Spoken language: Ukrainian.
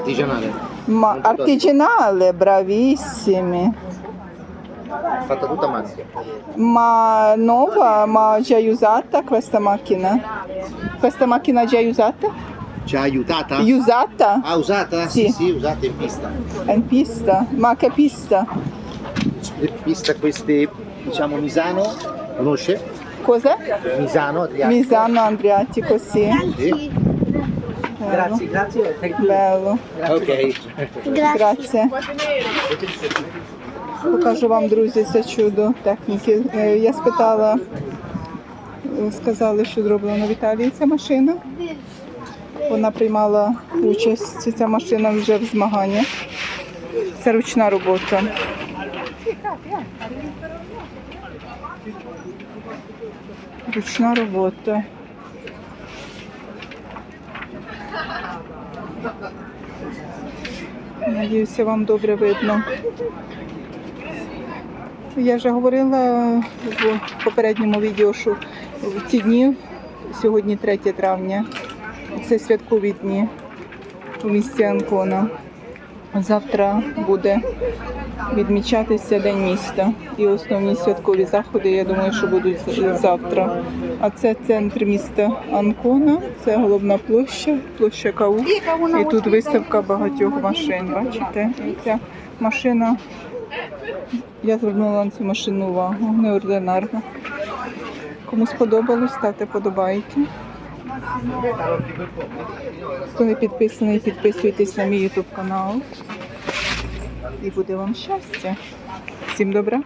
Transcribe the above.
artigianale. Ma artigianale, bravissimi. Fatta tutta a mano. Ma nuova, ma già usata questa macchina? Questa macchina già usata? Ha aiutata? Usata? Ah, usata? Sì. sì, usata in pista. È in pista? Ma che pista? Pista queste, diciamo, Misano, conosce? Cos'è? Misano, Adriatico. Misano Adriatico, sì. Sì. Bello. grazie. Thank you. Bello. Ok. Grazie. Покажу вам, друзі, це чудо техніки. Е, Я спитала, е, сказали, що зроблено в Італії ця машина. Вона приймала участь, ця машина вже в змаганнях. Це ручна робота. Ручна робота. Надіюся, вам добре видно. Я вже говорила в попередньому відео, що в ці дні, сьогодні 3 травня, це святкові дні у місті Анкона. Завтра буде відмічатися День міста. І основні святкові заходи, я думаю, що будуть завтра. А це центр міста Анкона, це головна площа, площа КАУ. І тут виставка багатьох машин. Бачите? Ця машина. Я звернула на цю машину увагу, неординарна. Кому сподобалось, ставте подобайки. Хто не підписаний, підписуйтесь на мій YouTube канал. І буде вам щастя. Всім добра!